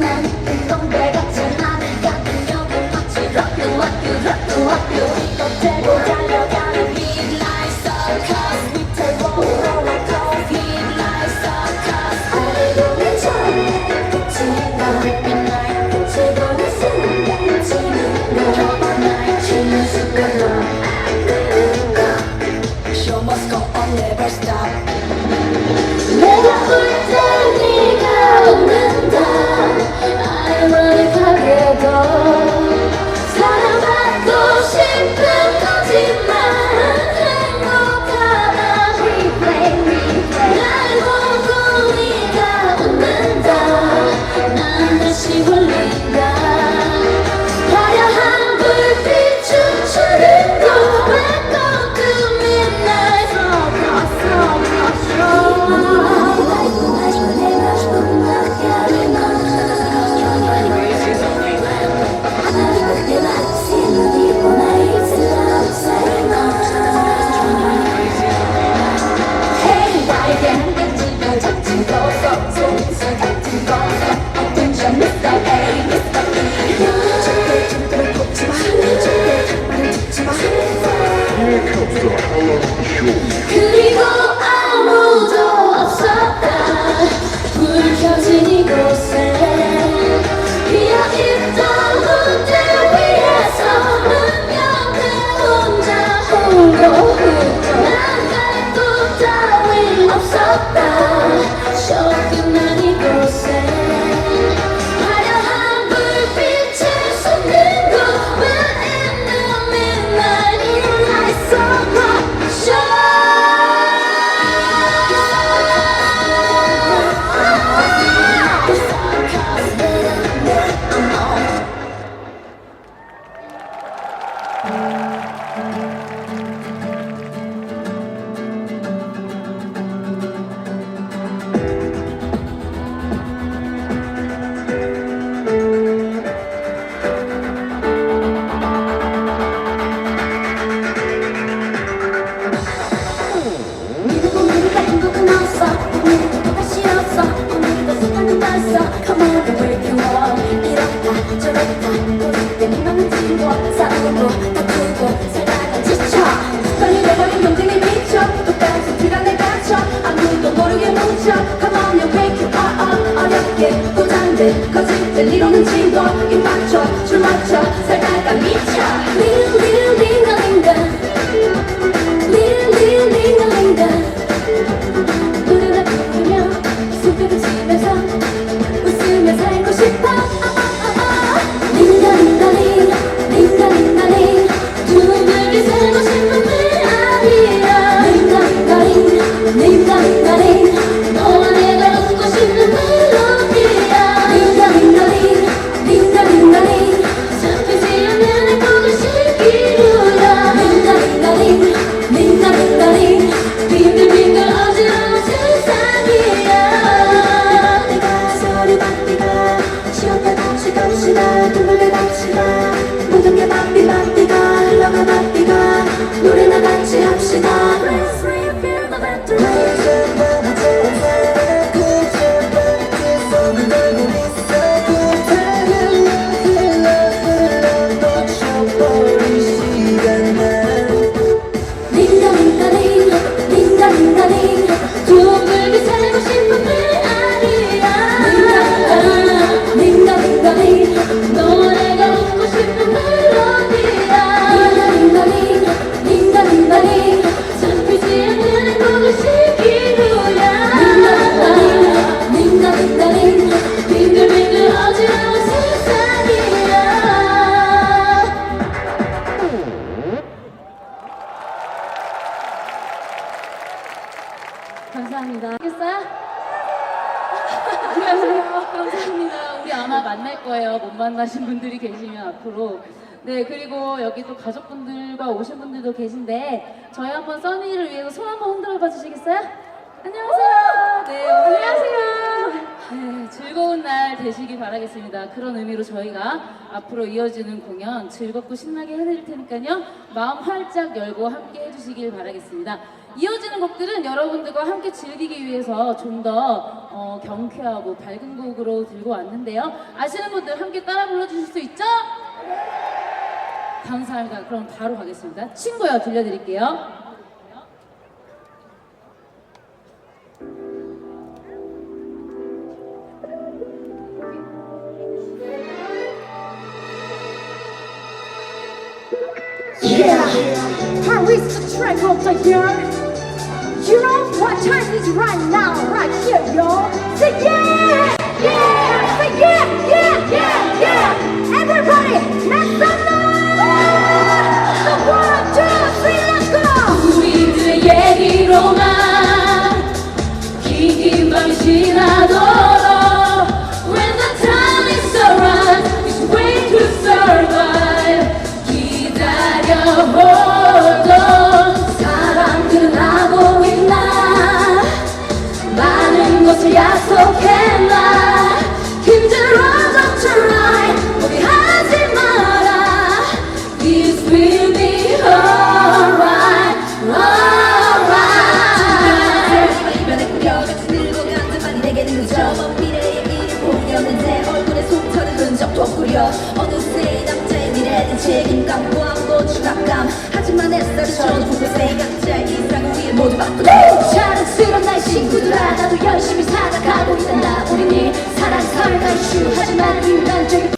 만나 Não. sentindo Dream. 아마 만날 거예요. 못 만나신 분들이 계시면 앞으로. 네, 그리고 여기 또 가족분들과 오신 분들도 계신데 저희 한번 써니를 위해서 손 한번 흔들어 봐 주시겠어요? 안녕하세요. 네, 안녕하세요. 네, 네 즐거운 날 되시길 바라겠습니다. 그런 의미로 저희가 앞으로 이어지는 공연 즐겁고 신나게 해드릴 테니까요. 마음 활짝 열고 함께 해주시길 바라겠습니다. 이어지는 곡들은 여러분들과 함께 즐기기 위해서 좀더 어, 경쾌하고 밝은 곡으로 들고 왔는데요. 아시는 분들 함께 따라 불러주실 수 있죠? 감사합니다. 그럼 바로 가겠습니다. 친구요 들려드릴게요. Yeah, Paris the track of the year. You know what time is right now, right here, yo. Say yeah, yeah, say yeah, 하지만 애써 저는 부부세 각자 일상 위해 모두 바쁘다. 자랑스러운 나의 친구들아 나도 열심히 살아가고 있다. 우린 이 사랑 설날 슈. 하지만 인간적인